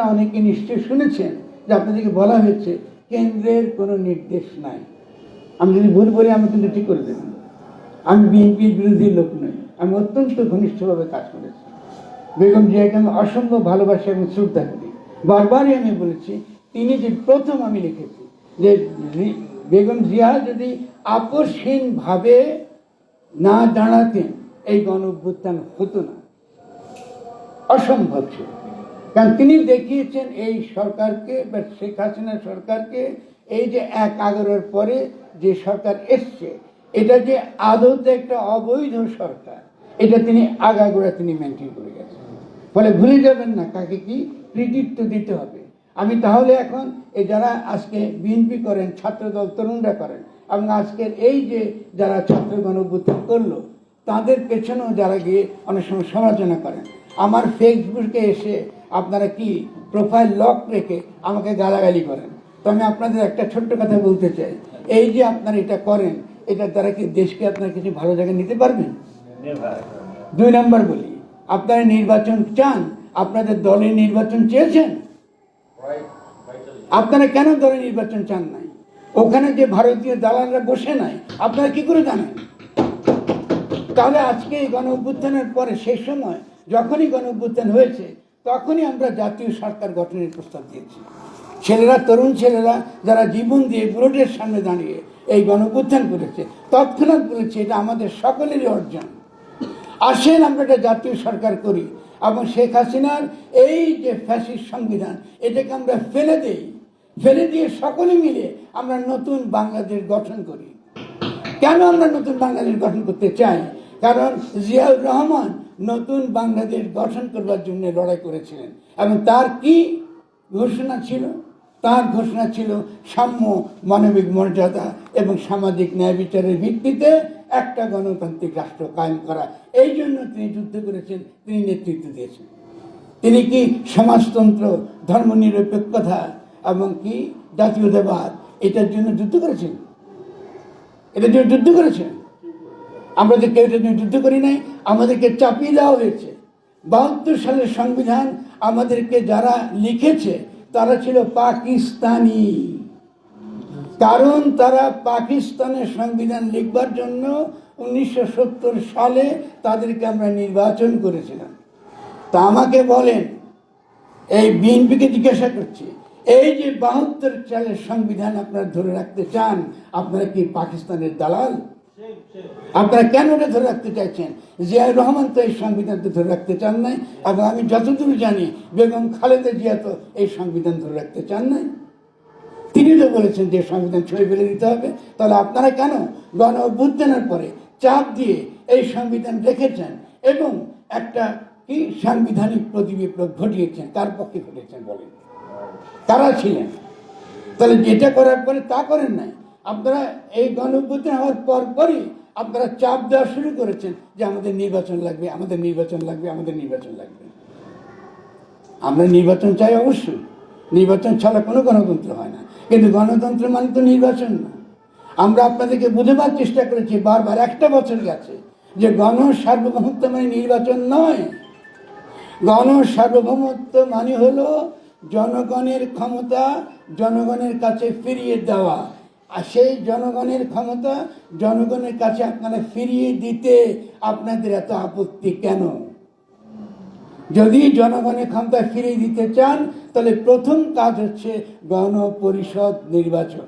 অনেকে নিশ্চয় শুনেছেন যে আপনাদেরকে বলা হয়েছে, কেন্দ্রের কোনো নির্দেশ নাই। আমি যদি ভুল বলি, আমি কিন্তু ঠিক করে দেবেন আমি বিএনপির বিরোধী লোক নই, আমি অত্যন্ত ঘনিষ্ঠভাবে কাজ করেছি। বেগম জিয়াকে আমি অসম্ভব ভালোবাসি এবং শ্রদ্ধা করি। বারবারই আমি বলেছি, তিনি যে প্রথম আমি লিখেছি, যে বেগম জিয়া যদি আপোষহীনভাবে না দাঁড়াতেন, এই গণ অভ্যুত্থান হতো না। অসম্ভব ছিল। কারণ তিনি দেখিয়েছেন এই সরকারকে বা শেখ হাসিনা সরকারকে, এই যে এক এগারোর পরে যে সরকার এসছে, এটা যে আদৌতে একটা অবৈধ সরকার, এটা তিনি আগাগোড়া তিনি মেনটেন করে গেছেন। ফলে ভুলে যাবেন না, কাকে কি কৃতিত্ব দিতে হবে। আমি তাহলে এখন এই যারা আজকে বিএনপি করেন, ছাত্রদল তরুণরা করেন, এবং আজকের এই যে যারা ছাত্র গণভ্যুত্থান করল, তাদের পেছনেও যারা গিয়ে অনেক সময় সমালোচনা করেন। আমার ফেসবুকে এসে আপনারা কি প্রোফাইল লক রেখে আমাকে গালাগালি করেন? তো আমি আপনাদের একটা ছোট্ট কথা বলতে চাই। এই যে আপনারা এটা করেন, এটার দ্বারা কি দেশকে আপনারা কিছু ভালো জায়গায় নিতে পারবেন? দুই নম্বর বলি, আপনারা নির্বাচন চান, আপনাদের দলে নির্বাচন চেয়েছেন? আপনারা কেন দলে নির্বাচন চান নাই? ওখানে যে ভারতীয় দালালরা বসে নাই, আপনারা কি করে জানেন? তাহলে আজকে এই গণ পরে সেই সময় যখনই গণ হয়েছে তখনই আমরা জাতীয় সরকার গঠনের প্রস্তাব দিয়েছি। ছেলেরা, তরুণ ছেলেরা যারা জীবন দিয়ে বুলেটের সামনে দাঁড়িয়ে এই গণ অভ্যুত্থান করেছে, তৎক্ষণাৎ বলেছে এটা আমাদের সকলেরই অর্জন। আসেন আমরা এটা জাতীয় সরকার করি এবং শেখ হাসিনার এই যে ফ্যাসিস্ট সংবিধান, এটাকে আমরা ফেলে দেই। ফেলে দিয়ে সকলে মিলে আমরা নতুন বাংলাদেশ গঠন করি। কেন আমরা নতুন বাংলাদেশ গঠন করতে চাই? কারণ জিয়াউর রহমান নতুন বাংলাদেশ গঠন করবার জন্য লড়াই করেছিলেন। এবং তার কি ঘোষণা ছিল? তার ঘোষণা ছিল সাম্য মানবিক মর্যাদা এবং সামাজিক ন্যায় বিচারের ভিত্তিতে একটা গণতান্ত্রিক রাষ্ট্র কায়েম করা। এই জন্য তিনি যুদ্ধ করেছেন, তিনি নেতৃত্ব দিয়েছেন। তিনি কি সমাজতন্ত্র, ধর্মনিরপেক্ষতা এবং কি জাতীয়তাবাদ, এটার জন্য যুদ্ধ করেছেন? এটার জন্য যুদ্ধ করেছেন? আমরা যে কেউ যুদ্ধ করি নাই, আমাদেরকে চাপিয়ে দেওয়া হয়েছে। বাহাত্তর সালের সংবিধান আমাদেরকে যারা লিখেছে, তারা ছিল পাকিস্তানি। কারণ তারা পাকিস্তানের সংবিধান লিখবার জন্য উনিশশো সত্তর সালে তাদেরকে আমরা নির্বাচন করেছিলাম। তা আমাকে বলেন, এই বিএনপিকে জিজ্ঞাসা করছি, এই যে বাহাত্তর সালের সংবিধান আপনারা ধরে রাখতে চান, আপনারা কি পাকিস্তানের দালাল? আপনারা কেন ওটা ধরে রাখতে চাইছেন? জিয়াউর রহমান তো এই সংবিধান তো ধরে রাখতে চান নাই, এবং আমি যতদূর জানি, বেগম খালেদা জিয়া তো এই সংবিধান ধরে রাখতে চান নাই। তিনি তো বলেছেন যে সংবিধান ছুঁয়ে ফেলে দিতে হবে। তাহলে আপনারা কেন গণ অভ্যুত্থানের পরে চাপ দিয়ে এই সংবিধান রেখেছেন এবং একটা কি সাংবিধানিক প্রতিবিপ্লব ঘটিয়েছেন? তার পক্ষে ঘটিয়েছেন বলেন? তারা ছিলেন? তাহলে যেটা করার পরে তা করেন নাই। আপনারা এই গণ অভ্যুত্থান হওয়ার পর পরই আপনারা চাপ দেওয়া শুরু করেছেন যে আমাদের নির্বাচন লাগবে, আমাদের নির্বাচন লাগবে, আমাদের নির্বাচন লাগবে। আমরা নির্বাচন চাই অবশ্যই। নির্বাচন ছাড়া কোনো গণতন্ত্র হয় না। কিন্তু গণতন্ত্র মানে তো নির্বাচন না। আমরা আপনাদেরকে বুঝবার চেষ্টা করেছি, বারবার একটা বছর গেছে যে গণ সার্বভৌমত্ব মানে নির্বাচন নয়। গণ সার্বভৌমত্ব মানে হলো জনগণের ক্ষমতা জনগণের কাছে ফিরিয়ে দেওয়া। আর সেই জনগণের ক্ষমতা জনগণের কাছে আপনারা ফিরিয়ে দিতে আপনাদের এত আপত্তি কেন? যদি জনগণের ক্ষমতা ফিরিয়ে দিতে চান, তাহলে প্রথম কাজ হচ্ছে গণপরিষদ নির্বাচন।